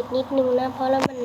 มันจะเหมือนเด็กนิดนึงนะ เพราะแล้วมัน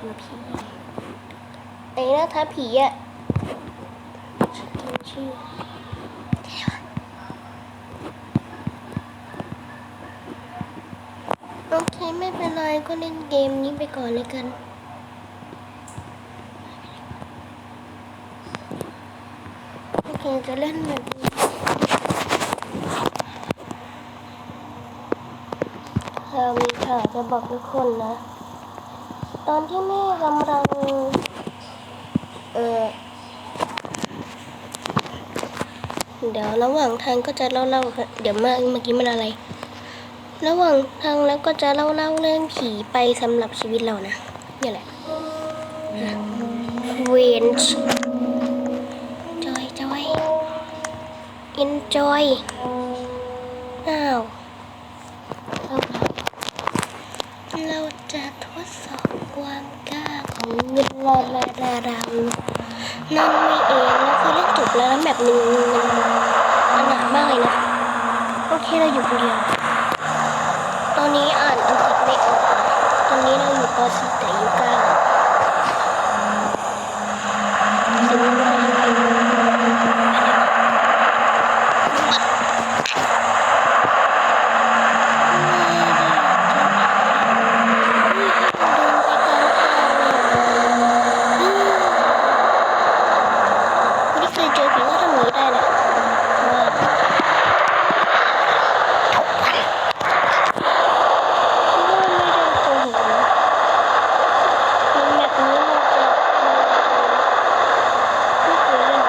เกมผีไอ้นะท้าผีอะชื่อโอเคไม่เป็นไรก็เล่นเกมนี้ไปก่อนเลยกันโอเคจะเล่นแบบนี้เรามีข่าวจะบอกทุกคนนะ ตอนที่แม่กำลัง เออเดี๋ยวระหว่างทางก็จะเล่าเล่าเดี๋ยวเมื่อเมื่อกี้มันอะไร ระหว่างทางแล้วก็จะเล่าเล่าเรื่องผีไปสำหรับชีวิตเรานะนี่แหละเวนจอยจอย enjoy อ้าวเราเราจะทดสอบความกล้าของเงิน ลาลาลาเรานั่นไม่เองแล้วคือเล่นจบแล้วแล้วแบบนึงมันหนามากเลยนะโอเคเราอยู่คนเดียวตอนนี้อ่านอังกฤษไม่ออกตอนนี้เราอยู่ป .4 แต่อยุเก้าสิ่งที่เราทำเป็นไม่เคยเจอผีก็ทำอย่างนี้ได้นะเพราะว่าไม่ได้โกหกนะมันแบบนี้มันจะไม่เคยเล่น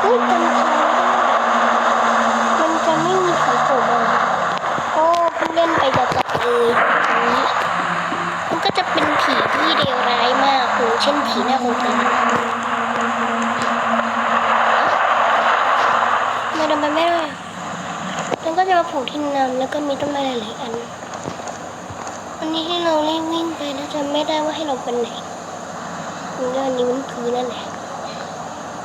เฮ้ยจำเขาได้มันจะไม่มีใครโผล่มาโอ้เพิ่งเล่นไปจะจับเลยอย่างนี้ มันก็จะเป็นผีที่เลวร้ายมากคือเช่นผีหน้าคงเป็นไม่ทำไปไม่ได้ แล้วก็จะมาโผล่ที่น้ำแล้วก็มีต้นไม้หลายๆอัน วันนี้ให้เรารีบวิ่งไปแล้วจำไม่ได้ว่าให้เราเป็นไหนมันก็อันนี้มันคือนั่นแหละ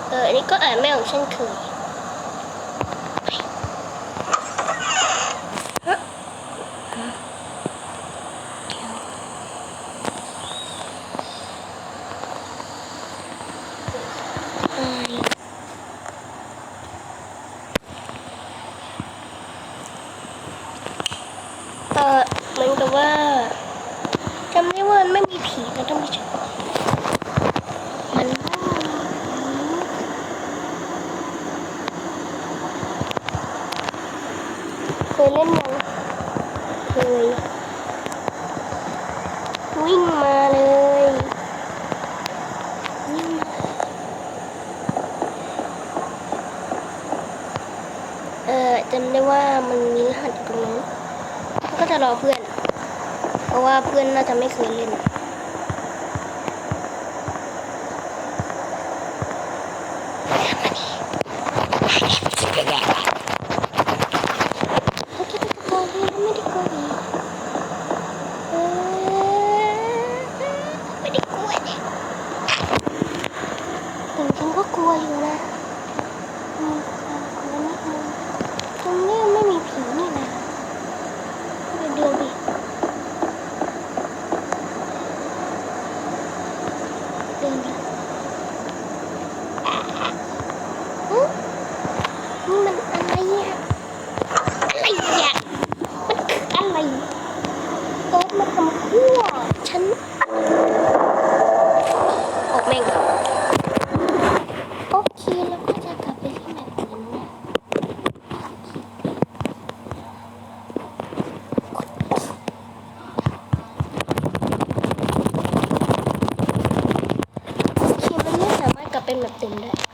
เอออันนี้ก็อ่านไม่ออกเช่นเคยฮะเดี๋ยว ใช่เออเหมือนกับว่าจำได้ว่ามัน ไม่มีผีนะท่านผู้ชมันเคยเล่นยังเคยวิ่งมาเลยวิ่งเออจำได้ว่ามันมีรหัสอยู่ตรงนั้นก็จะรอเพื่อน เพราะว่าเพื่อนน่าจะไม่เคยเล่น นับเต็มได้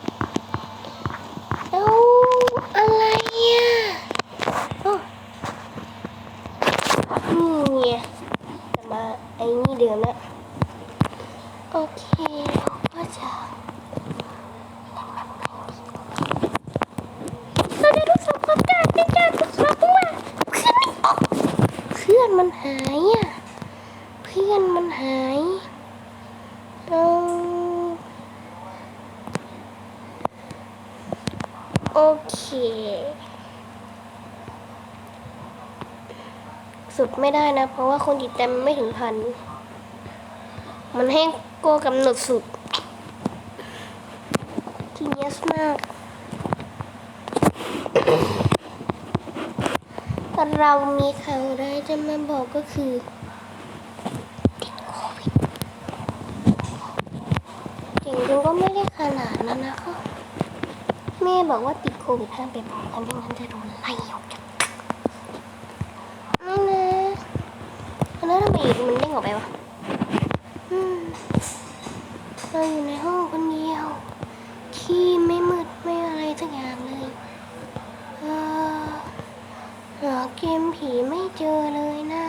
โอเค สุดไม่ได้นะ เพราะว่าคนติดตามไม่ถึงพัน มันให้โกกำหนดสุดทีเนียสมาก เรามีข่าวร้จะมาบอกก็คือติดโควิดจริงๆก็ไม่ได้ขนาดนั้นนะคะ แม่บอกว่าติดโควิดห้ามไปบอกใครไม่งั้นจะโดนไล่ออกจากนี่นะแล้วทำไมมันเด้งออกไปวะอืมเราอยู่ในห้องคนเดียว ที่ไม่มืดไม่อะไรสักอย่างเลยเออหาเกมผีไม่เจอเลยนะ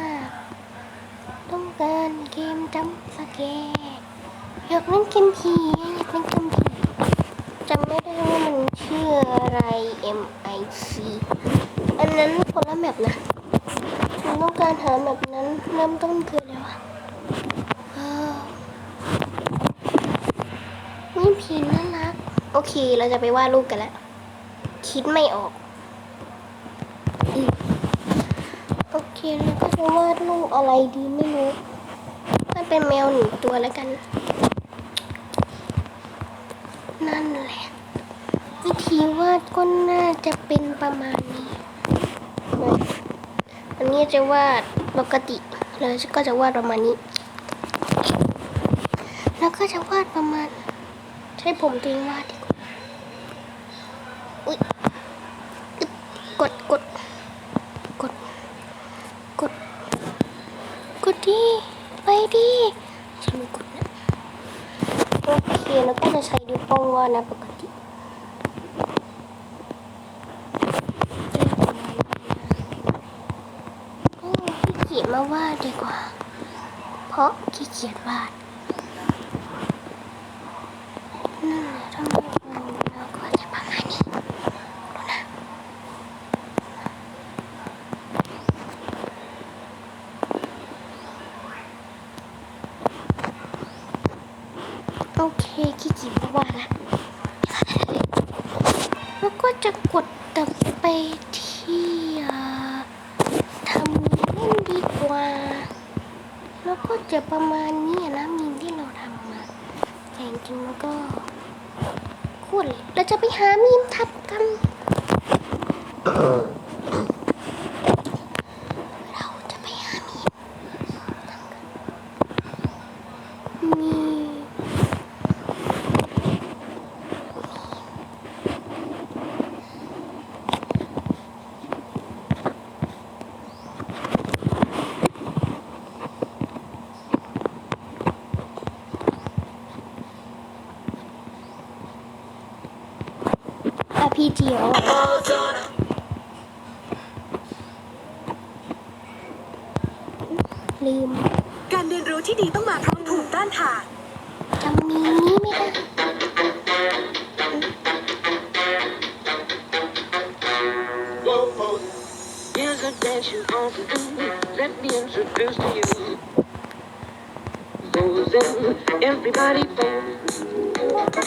ต้องการเกมจำสแกร์อยากเล่นเกมผีอยากเล่นเกมผีจำไม่ได้ว่ามัน ชื่ออะไร M I C อันนั้นคนละแมปนะฉันต้องการหาแมปนั้นเริ่มต้นคืออะไรวะเออนี่ผีน่ารัก โอเค เราจะไปวาดรูปกันแล้ว คิดไม่ออกอืมโอเค เราก็จะวาดรูปอะไรดีไม่รู้ถ้าเป็นแมวหนึ่งตัวแล้วกัน นั่นแหละ วิธีวาดก็น่าจะเป็นประมาณนี้ อันนี้จะวาดปกติแล้วก็จะวาดประมาณนี้ แล้วก็จะวาดประมาณ ใช้ผมตัวเองวาดดีกว่าอุ๊ยกดกดกดกดกดดีไปดีฉันกดนะโอเคแล้วก็จะใช้นิ้วโป้งวาดนะปกติโอ้ ขี้เกียจมาวาดดีกว่า เพราะขี้เกียจวาด นั่นแหละทำไมเราก็จะประมาณนี้ดูนะโอเคขี้เกียจว่าละแล้วก็จะกดตับไปที่อ่าทำเล่นดีกว่า แล้วก็จะประมาณนี้นะมีมที่เราทำมา แต่จริงๆแล้วก็โคตรเลยเราจะไป หามีมทับกัน เราจะไปหามีมทับกันมี อาพีจีอ๋อลืมการเรียนรู้ที่ดีต้องมาพร้อมภูมิต้านทานจำมีนี้ไม่ได้ Here's a dance you want to do. Let me introduce to you. Posing, everybody pose.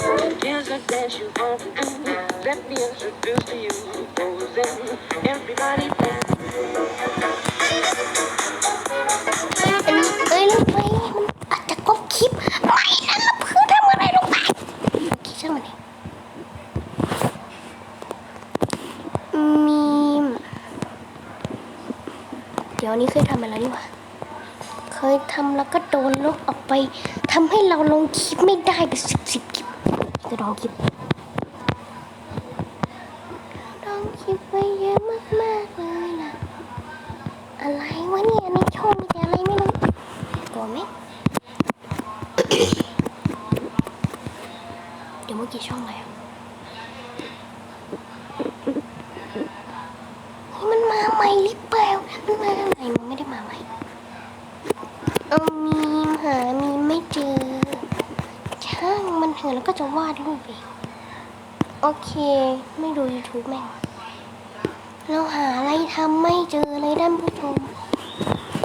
Here's a dance you want to do. Let me introduce to you. Posing, everybody pose. อันนี้เอ้ยลงไปมันอาจจะกบคลิปไม่นั่นเราเพื่อทำอะไรลงไปโอเคช่างมันเองมีมเดี๋ยวนี้เคยทำอะไรนี่หว่าเคยทำแล้วก็โดนลบออกไปทำให้เราลงคลิปไม่ได้เป็นสิบสิบคลิป จะลองคิดลองคิดไปเยอะมากๆเลยน่ะอะไรวะเนี่ยในช่องมีแต่อะไรไม่รู้ตัวไหมเดี๋ยวเมื่อกี้ช่องอะไรอะเฮ้ยมันมาใหม่หรือเปล่ามันมาใหม่มันไม่ได้มาใหม่เอามี เถอะแล้วก็ จะวาดรูปเองโอเค ไม่ดู YouTube แม่งเราหาอะไรทำไม่เจอเลยท่านผู้ชม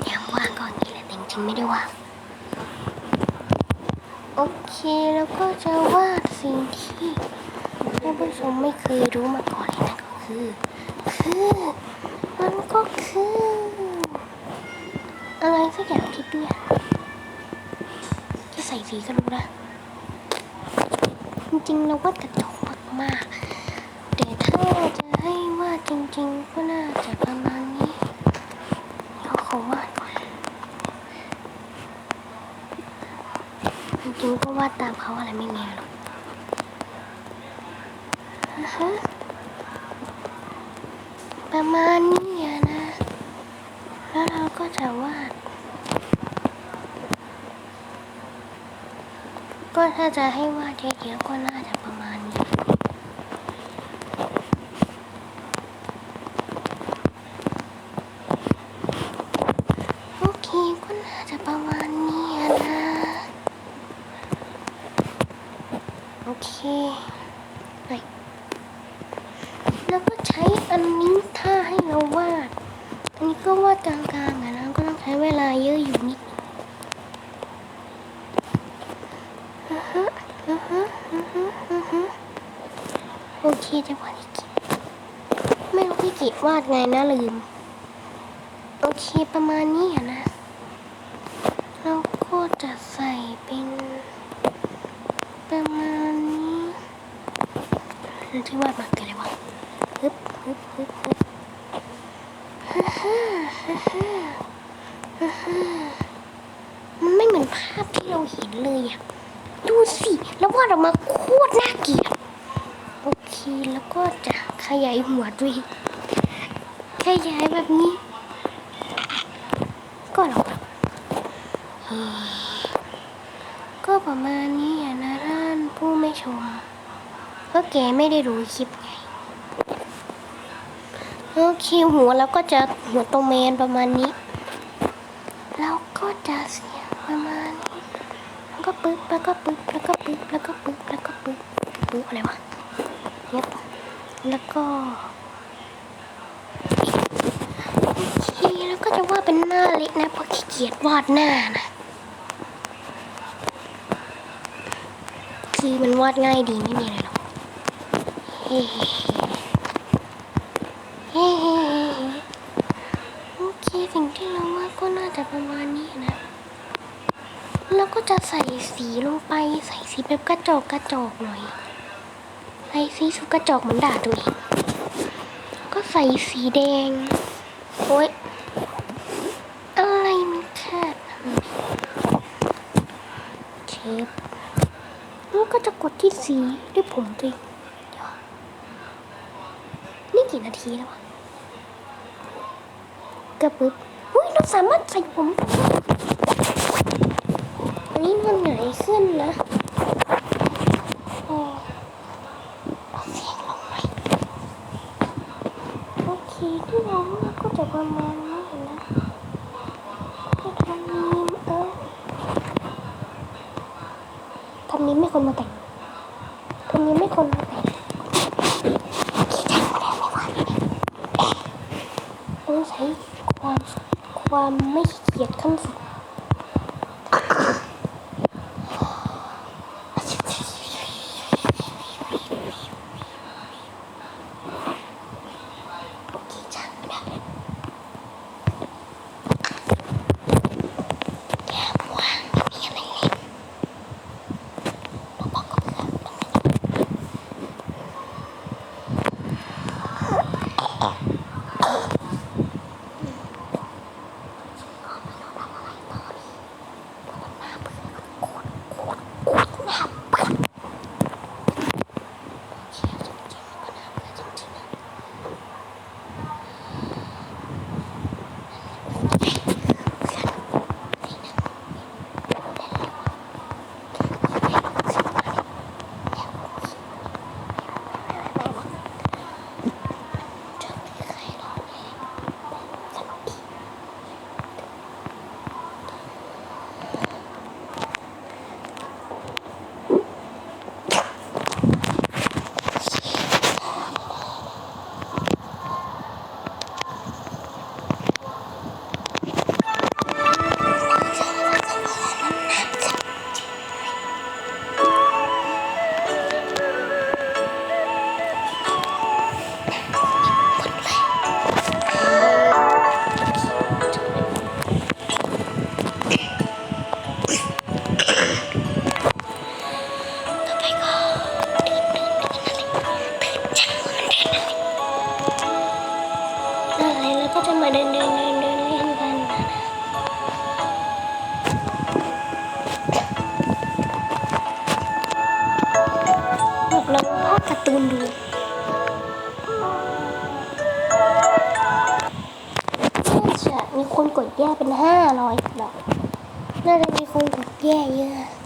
แอบวางก่อนนี่แหละแต่จริงๆไม่ได้ว่างโอเคแล้วก็จะวาดสิ่งที่ท่านผู้ชมไม่เคยรู้มาก่อนเลยนะก็คือ คือมันก็คือ อะไรสักอย่างที่เตี้ยจะใส่สีก็รู้นะ ริงๆเราวากระจกมากๆแต่ถ้าจะให้วาดจริง ๆ ก็น่าจะประมาณนี้เราขอวาดก่อนจริงๆก็วาดตามเขาอะไรไม่มีหรอกอ่าฮะประมาณนี้นะ แล้วเราก็จะวาด ก็ถ้าจะให้วาดเยอะๆก็น่าจะประมาณนี้โอเคก็น่าจะประมาณนี้นะโอเคไปแล้วก็ใช้อันนี้ถ้าให้เราวาดอันนี้ก็วาดกลางๆอะนะก็ต้องใช้เวลาเยอะอยู่นิดอือฮะอือฮะอือฮะอือฮะ โอเคจะวาดอีกทีไม่รู้พี่กิจวาดไงนะลืม โอเคประมาณนี้อะนะ เราก็จะใส่เป็นประมาณนี้ที่วาดมาเกิดอะไรวะฮึบฮึบฮึบฮึบฮ่าฮ่าฮ่าฮ่าฮ่าฮ่ามันไม่เหมือนภาพที่เราเห็นเลยอะดูสิ แล้ววาดออกมาโคตรน่าเกลียด โอเคแล้วก็จะขยายหัวด้วยขยายแบบนี้ ก็หรอกก็ประมาณนี้อะนะท่านผู้ไม่ชมเพราะแกไม่ได้ดูคลิปไงโอเคหัวแล้วก็จะหัวตรงเมนประมาณนี้ แล้วก็จะเสียงประมาณนี้แล้วก็ปึ๊บแล้วก็ปึ๊บแล้วก็ปึ๊บแล้วก็ปึ๊บแล้วก็ปึ๊บปึ๊บอะไรวะ ยบแล้วก็โอเคแล้วก็จะวาดเป็นหน้าเล็กนะเพราะขี้เกียจวาดหน้านะคือมันวาดง่ายดีไม่มีอะไรหรอกเฮ้เฮ้โอเคสิ่งที่เราวาดก็น่าจะประมาณนี้นะแล้วก็จะใส่สีลงไปใส่สีแบบกระจกกระจกหน่อย ส่สีสุกระจอกเหมือนด่าตัวเองก็ใส่สีแดง โอ๊ยอะไรมันขาดเชฟแล้วก็จะกดที่สีด้วยผมตัวเองนี่กี่นาทีแล้ววะก็ปึ๊บอุ้ยเราสามารถใส่ผม อันนี้มันไหนขึ้นนะโอ้เอาเสียงลงหน่อย โอเคที่เราว่ คนดู น่าจะมีคนกดแย่เป็นห้าร้อยดอกน่าจะมีคนกดแย่เยอะ